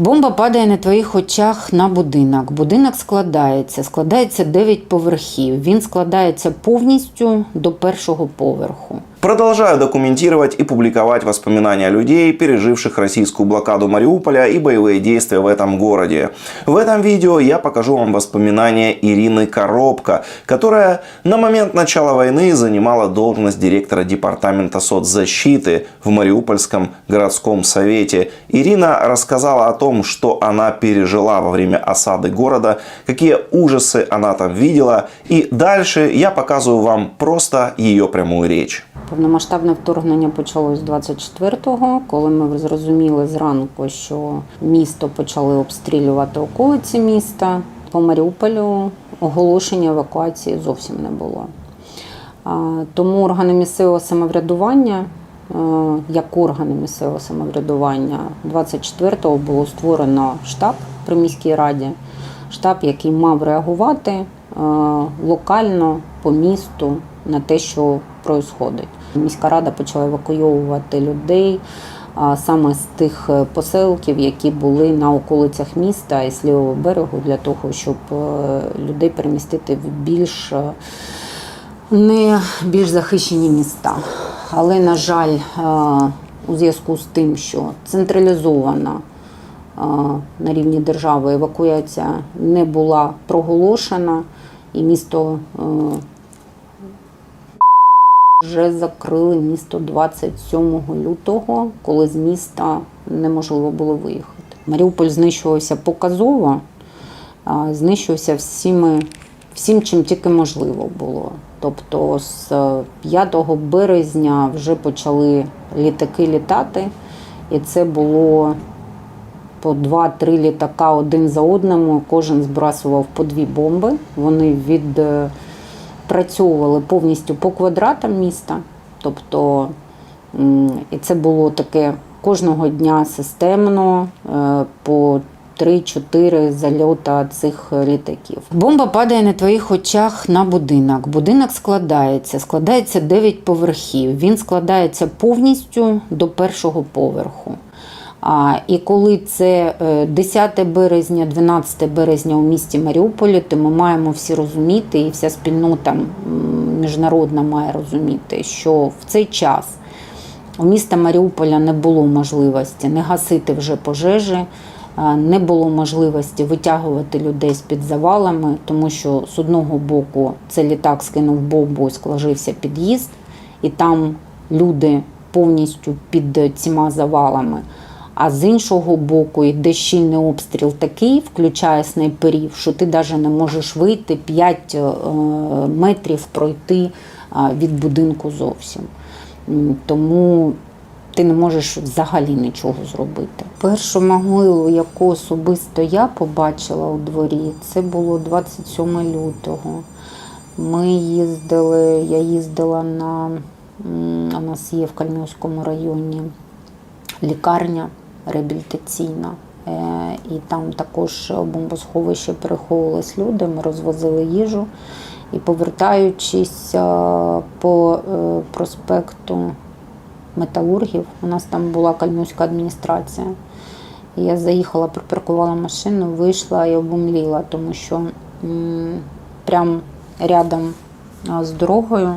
Бомба падає на твоїх очах на будинок. Будинок складається, складається 9 поверхів. Він складається повністю до першого поверху. Продолжаю документировать и публиковать воспоминания людей, переживших российскую блокаду Мариуполя и боевые действия в этом городе. В этом видео я покажу вам воспоминания Ирины Коробко, которая на момент начала войны занимала должность директора департамента соцзащиты в Мариупольском городском совете. Ирина рассказала о том, что она пережила во время осады города, какие ужасы она там видела. И дальше я показываю вам просто ее прямую речь. Повномасштабне вторгнення почалось 24-го, коли ми зрозуміли зранку, що місто почали обстрілювати околиці міста. По Маріуполю оголошення евакуації зовсім не було. Тому органи місцевого самоврядування, е, як органи місцевого самоврядування, 24-го було створено штаб при міській раді, штаб, який мав реагувати е, локально по місту на те, що відбувається. Міська рада почала евакуйовувати людей саме з тих е, поселків, які були на околицях міста і з лівого берегу, для того, щоб е, людей перемістити в більш е, не більш захищені міста. Але, на жаль, у зв'язку з тим, що централізована на рівні держави евакуація не була проголошена, і місто вже закрили місто 27 лютого, коли з міста неможливо було виїхати. Маріуполь знищувався показово, знищувався всіми, всім, чим тільки можливо було. Тобто з 5 березня вже почали літаки літати, і це було по 2-3 літака один за одним. Кожен збрасував по дві бомби. Вони відпрацьовували повністю по квадратам міста. Тобто, і це було таке кожного дня системно е, по 3-4 зальота цих літаків. Бомба падає на твоїх очах на будинок. Будинок складається, складається 9 поверхів. Він складається повністю до першого поверху. І коли це е, 10 березня, 12 березня у місті Маріуполі, то ми маємо всі розуміти, і вся спільнота міжнародна має розуміти, що в цей час у міста Маріуполя не було можливості не гасити вже пожежі, не було можливості витягувати людей з-під завалами, тому що з одного боку це літак скинув бомбу і скложився під'їзд, і там люди повністю під цими завалами. А з іншого боку, йде щільний обстріл такий, включає снайперів, що ти навіть не можеш вийти 5 метрів пройти від будинку зовсім. Тому ти не можеш взагалі нічого зробити. Першу могилу, яку особисто я побачила у дворі, це було 27 лютого. Ми їздили, я їздила на у нас є в Кальмівському районі лікарня реабілітаційна. Е, І там також бомбосховище переховувались люди, ми розвозили їжу. І повертаючись е, по е, проспекту металургів, у нас там була кальмівська адміністрація. І я заїхала, припаркувала машину, вийшла і обумліла, тому що м, прям рядом з дорогою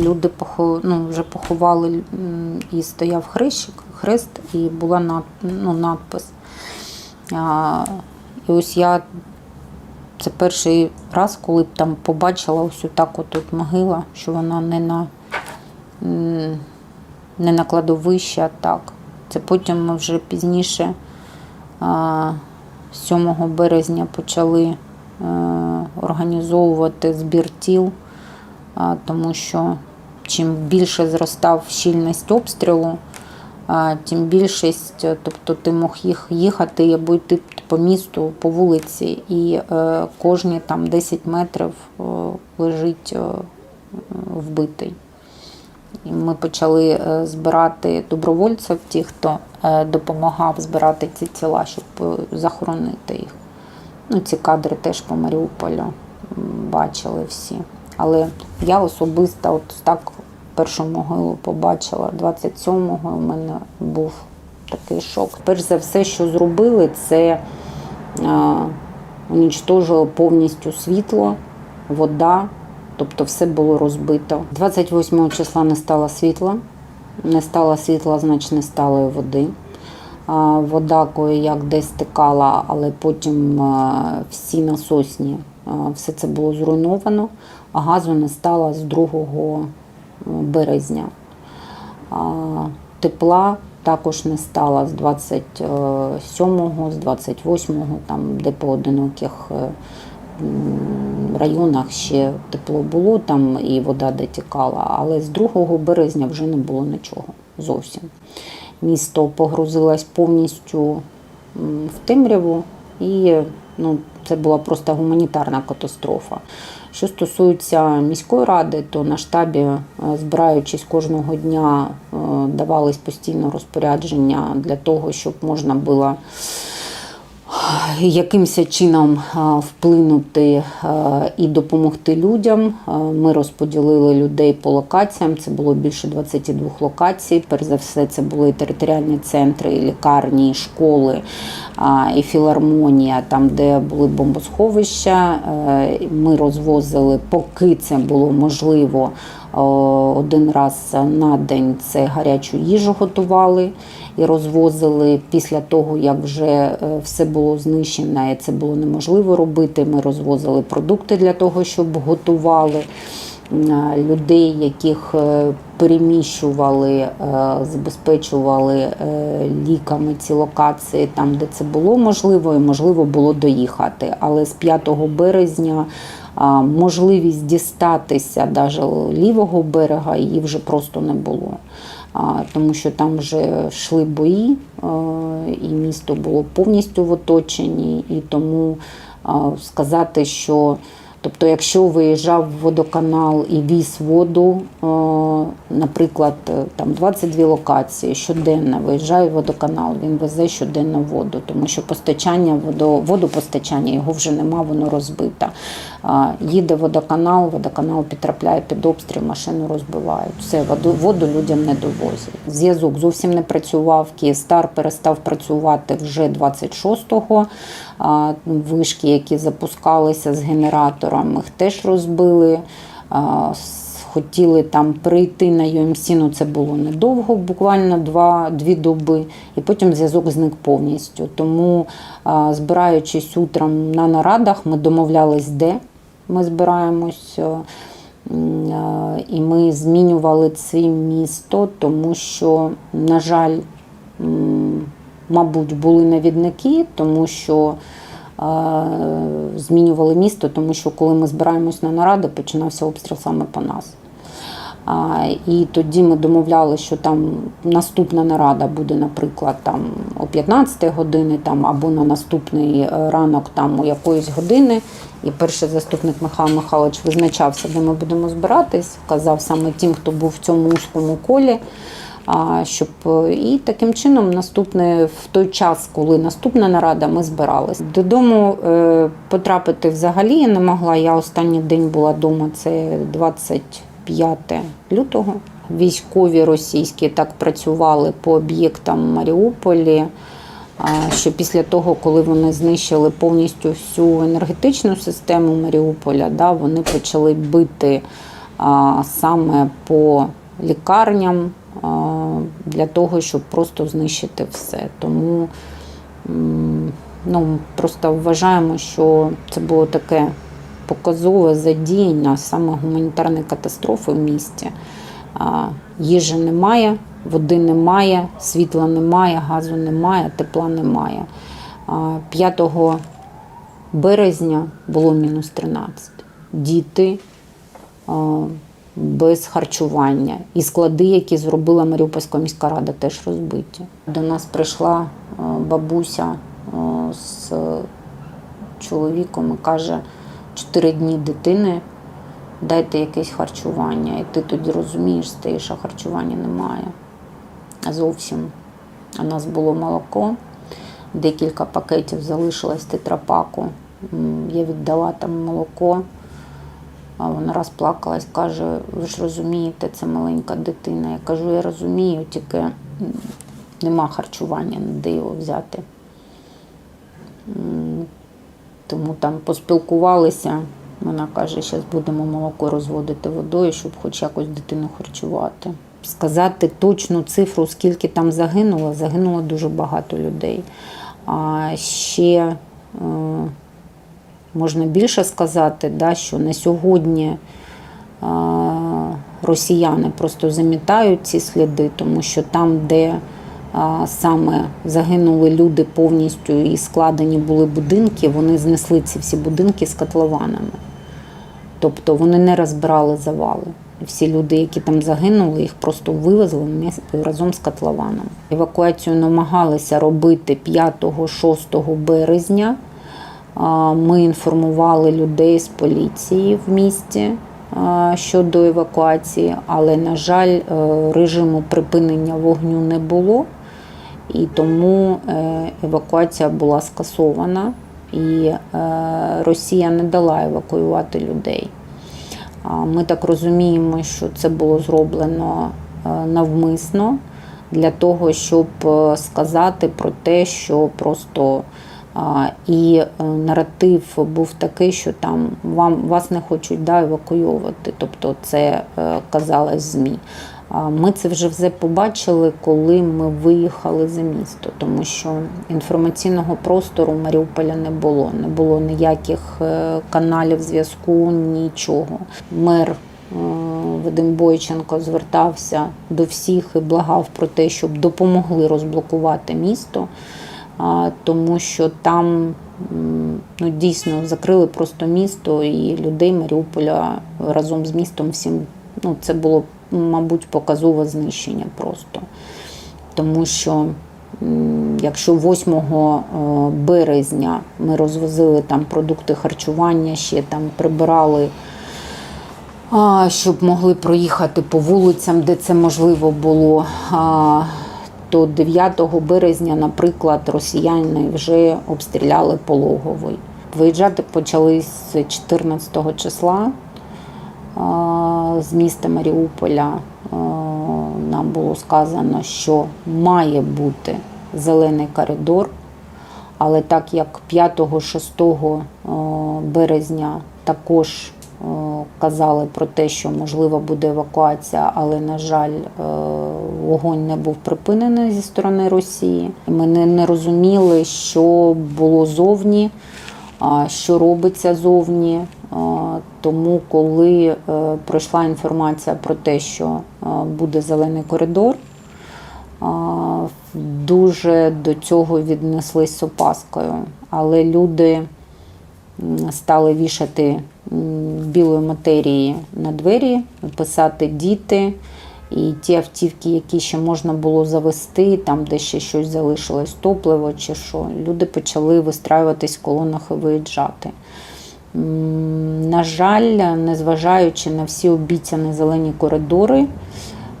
люди похо, ну, вже поховали і стояв хрещик, хрест, і була над, ну, надпис. А, і ось я це перший раз, коли б там побачила ось так от тут могила, що вона не на, не на кладовище, а так. Це потім ми вже пізніше, 7 березня, почали е, організовувати збір тіл, тому що чим більше зростав щільність обстрілу, тим більшість, е, тобто ти мог їх їхати або йти по місту, по вулиці, і е, кожні там 10 метрів е, лежить вбитий. І ми почали збирати добровольців, ті, хто допомагав збирати ці тіла, щоб захоронити їх. Ну, ці кадри теж по Маріуполю бачили всі. Але я особисто от так першу могилу побачила 27-го. У мене був такий шок. Перш за все, що зробили, це а, унічтожило повністю світло, вода, тобто все було розбито. 28 числа не стало світла, не стало світла, значить не стало і води. Вода як десь стикала, але потім всі насосні, все це було зруйновано, а газу не стало з 2 березня. Тепла також не стало з 27-го, з 28-го, там, де по одиноких е, районах ще тепло було, там і вода дотікала, але з 2 березня вже не було нічого зовсім. Місто погрузилось повністю в темряву, і ну, це була просто гуманітарна катастрофа. Що стосується міської ради, то на штабі, е, збираючись кожного дня, е, давались постійно розпорядження для того, щоб можна було якимось чином вплинути і допомогти людям. Ми розподілили людей по локаціям. Це було більше 22 локацій. Перш за все, це були територіальні центри, лікарні, школи, і філармонія, там, де були бомбосховища. Е, Ми розвозили, поки це було можливо. О, Один раз на день це гарячу їжу готували і розвозили. Після того, як вже е, все було знищено, і це було неможливо робити. Ми розвозили продукти для того, щоб готували людей, яких е, переміщували, е, забезпечували е, ліками ці локації там, де це було можливо, і можливо було доїхати. Але з 5 березня можливість дістатися навіть лівого берега її вже просто не було. Тому що там вже йшли бої, і місто було повністю в оточенні, і тому сказати, що Тобто, якщо виїжджав водоканал і віз воду, наприклад, там 22 локації щоденно виїжджає водоканал, він везе щоденно воду, тому що постачання водо, водопостачання його вже нема, воно розбите. Їде водоканал, водоканал підтрапляє під обстріл, машину розбивають. Все, воду, воду людям не довозять. Зв'язок зовсім не працював. Київстар перестав працювати вже 26-го. Вишки, які запускалися з генератором, їх теж розбили. Хотіли там прийти на ЮМС, ну це було недовго, буквально два, дві доби, і потім зв'язок зник повністю. Тому, збираючись утром на нарадах, ми домовлялись, де ми збираємось. е, е, І ми змінювали це місто, тому що, на жаль, мабуть, були навідники, тому що е, змінювали місто, тому що коли ми збираємось на наради, починався обстріл саме по нас. І тоді ми домовлялися, що там наступна нарада буде, наприклад, там о 15 години там, або на наступний ранок там, у якоїсь години. І перший заступник Михайло Михайлович визначався, де ми будемо збиратись, казав саме тим, хто був в цьому узкому колі. Щоб е, і таким чином наступне в той час, коли наступна нарада, ми збирались. Додому е, потрапити взагалі я не могла. Я останній день була вдома, це 25 лютого. Військові російські так працювали по об'єктам Маріуполі. Що після того, коли вони знищили повністю всю енергетичну систему Маріуполя, да, вони почали бити а, саме по лікарням а, для того, щоб просто знищити все. Тому ну, просто вважаємо, що це було таке показове задіяння саме гуманітарної катастрофи в місті. А, Їжі немає, води немає, світла немає, газу немає, тепла немає. 5 березня було мінус 13. Діти без харчування. І склади, які зробила Маріупольська міська рада, теж розбиті. До нас прийшла бабуся з чоловіком і каже, чотири дні дитини, дайте якесь харчування. І ти тоді розумієш, стоїш, а харчування немає. Зовсім. У нас було молоко, декілька пакетів залишилось тетрапаку. Я віддала там молоко. А вона розплакалась, каже, ви ж розумієте, це маленька дитина. Я кажу, я розумію, тільки нема харчування, де його взяти. Тому там поспілкувалися. Вона каже, зараз будемо молоко розводити водою, щоб хоч якось дитину харчувати. Сказати точну цифру, скільки там загинуло, загинуло дуже багато людей. А ще е, можна більше сказати, да, що на сьогодні е, росіяни просто замітають ці сліди, тому що там, де а, саме загинули люди повністю і складені були будинки, вони знесли ці всі будинки з котлованами. Тобто вони не розбирали завали. Всі люди, які там загинули, їх просто вивезли разом з котлованом. Евакуацію намагалися робити 5-6 березня. Ми інформували людей з поліції в місті щодо евакуації, але, на жаль, е, режиму припинення вогню не було, і тому е, евакуація була скасована, і е, Росія не дала евакуювати людей. Ми так розуміємо, що це було зроблено е, навмисно для того, щоб е, сказати про те, що просто і е, наратив був такий, що там вам вас не хочуть да, евакуйовувати. Тобто це казалось ЗМІ. Ми це вже все побачили, коли ми виїхали за місто, тому що інформаційного простору Маріуполя не було. Не було ніяких е, каналів зв'язку, нічого. Мер е, Вадим Бойченко звертався до всіх і благав про те, щоб допомогли розблокувати місто, тому що там ну, дійсно закрили просто місто і людей Маріуполя разом з містом всім. Ну, це було, мабуть, показове знищення просто. Тому що якщо 8 е, березня ми розвозили там продукти харчування, ще там прибирали щоб могли проїхати по вулицям, де це можливо було. То 9 березня, наприклад, росіяни вже обстріляли пологовий. Виїжджати почали з 14 числа з міста Маріуполя. Нам було сказано, що має бути зелений коридор. Але так як 5-6 березня також казали про те, що можливо буде евакуація, але, на жаль, вогонь не був припинений зі сторони Росії. Ми не, розуміли, що було зовні, що робиться зовні. Тому, коли е, пройшла інформація про те, що е, буде зелений коридор, дуже до цього віднеслись з опаскою. Але люди стали вішати білої матерії на двері, писати діти. І ті автівки, які ще можна було завести, там, де ще щось залишилось, топливо чи що, люди почали вистраюватись в колонах і виїжджати. На жаль, незважаючи на всі обіцяні зелені коридори,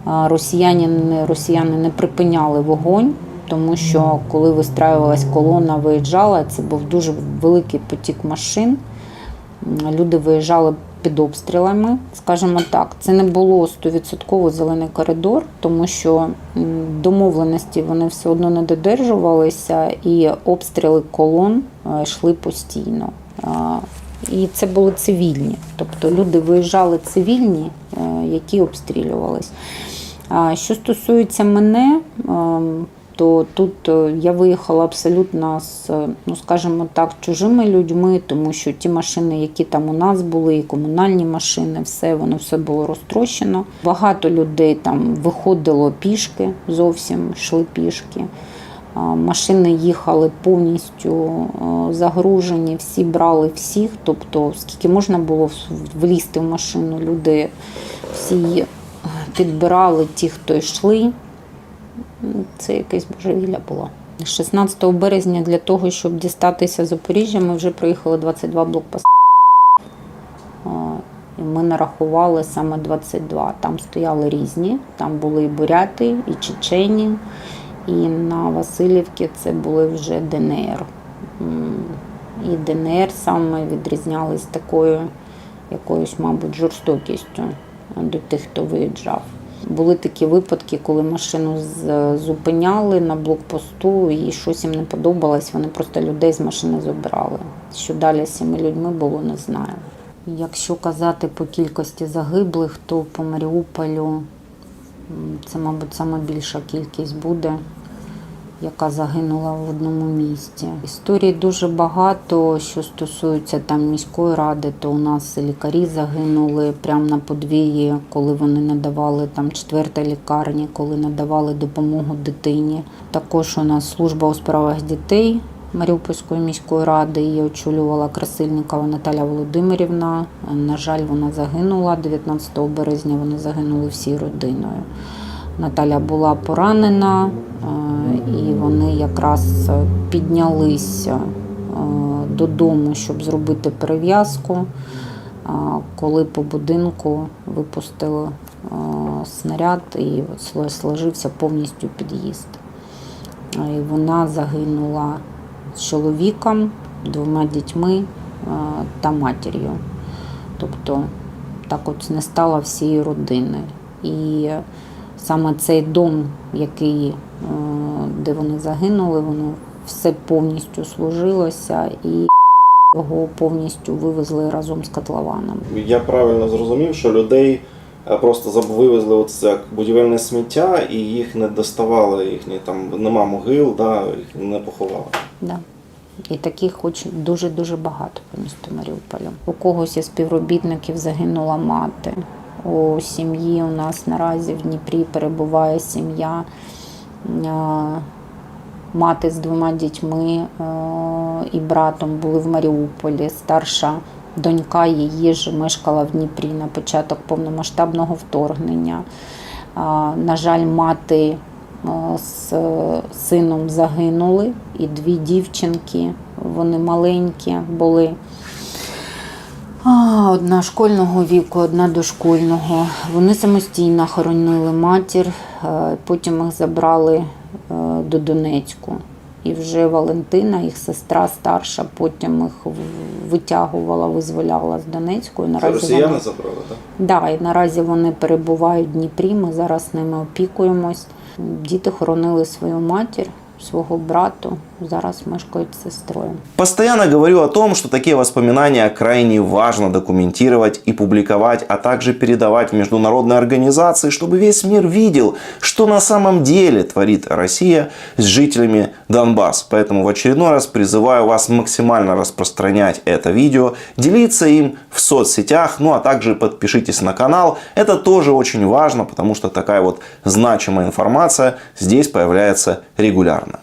росіяни, не- росіяни не припиняли вогонь, тому що коли вистраювалась колона, виїжджала, це був дуже великий потік машин. Люди виїжджали під обстрілами. Скажімо так, це не було 100% зелений коридор, тому що домовленості вони все одно не додержувалися, і обстріли колон е, йшли постійно. І це були цивільні, тобто люди виїжджали цивільні, е, які обстрілювались. Що стосується мене, ем, то тут е, я виїхала абсолютно з, е, ну скажімо так, чужими людьми, тому що ті машини, які там у нас були, і комунальні машини, все воно все було розтрощено. Багато людей там виходило пішки, зовсім йшли пішки. Машини їхали повністю е, загружені, всі брали всіх. Тобто, скільки можна було влізти в машину, люди всі підбирали ті, хто йшли. Це якесь божевілля було. 16 березня для того, щоб дістатися Запоріжжя, ми вже проїхали 22 блокпости. І ми нарахували саме 22. Там стояли різні, там були і буряти, і чечені, і на Васильівці це були вже ДНР. І ДНР саме відрізнялись такою якоюсь, мабуть, жорстокістю до тих, хто виїжджав. Були такі випадки, коли машину зупиняли на блокпосту і щось їм не подобалось, вони просто людей з машини забрали. Що далі з цими людьми було, не знаю. Якщо казати по кількості загиблих, то по Маріуполю це, мабуть, саме більша кількість буде, яка загинула в одному місті. Історій дуже багато, що стосується там міської ради, то у нас лікарі загинули прямо на подвір'ї, коли вони надавали там четверта лікарні, коли надавали допомогу дитині. Також у нас служба у справах дітей. Маріупольської міської ради її очолювала Красильникова Наталя Володимирівна. На жаль, вона загинула 19 березня. Вони загинули всією родиною. Наталя була поранена, е, і вони якраз е, піднялися е, додому, щоб зробити перев'язку, е, коли по будинку випустили снаряд і сло- сложився повністю під'їзд. І вона загинула з чоловіком, двома дітьми та матір'ю. Тобто так от не стало всієї родини. І саме цей дом, який, е, де вони загинули, воно все повністю служилося і його повністю вивезли разом з котлованом. Я правильно зрозумів, що людей е, просто вивезли от це як будівельне сміття і їх не доставали, їхні там нема могил, да, їх не поховали. Да. І таких хоч дуже-дуже багато по місту Маріуполя. У когось із співробітників загинула мати. У сім'ї у нас наразі в Дніпрі перебуває сім'я. Е, Мати з двома дітьми е, і братом були в Маріуполі. Старша донька її ж мешкала в Дніпрі на початок повномасштабного вторгнення. На жаль, мати е, з сином загинули, і дві дівчинки, вони маленькі були. А, Одна школьного віку, одна дошкольного. Вони самостійно хоронили матір, е, потім їх забрали е, до Донецьку. І вже Валентина, їх сестра старша, потім їх витягувала, визволяла з Донецьку. І Це наразі росіяни вони, забрали, так? да, і наразі вони перебувають в Дніпрі. Ми зараз ними опікуємось. Діти хоронили свою матір, свого брату. Зараз мешкають з сестрою. Постоянно говорю о том, что такие воспоминания крайне важно документировать и публиковать, а также передавать в международные организации, чтобы весь мир видел, что на самом деле творит Россия с жителями Донбасс. Поэтому в очередной раз призываю вас максимально распространять это видео, делиться им в соцсетях, ну а также подпишитесь на канал. Это тоже очень важно, потому что такая вот значимая информация здесь появляется регулярно.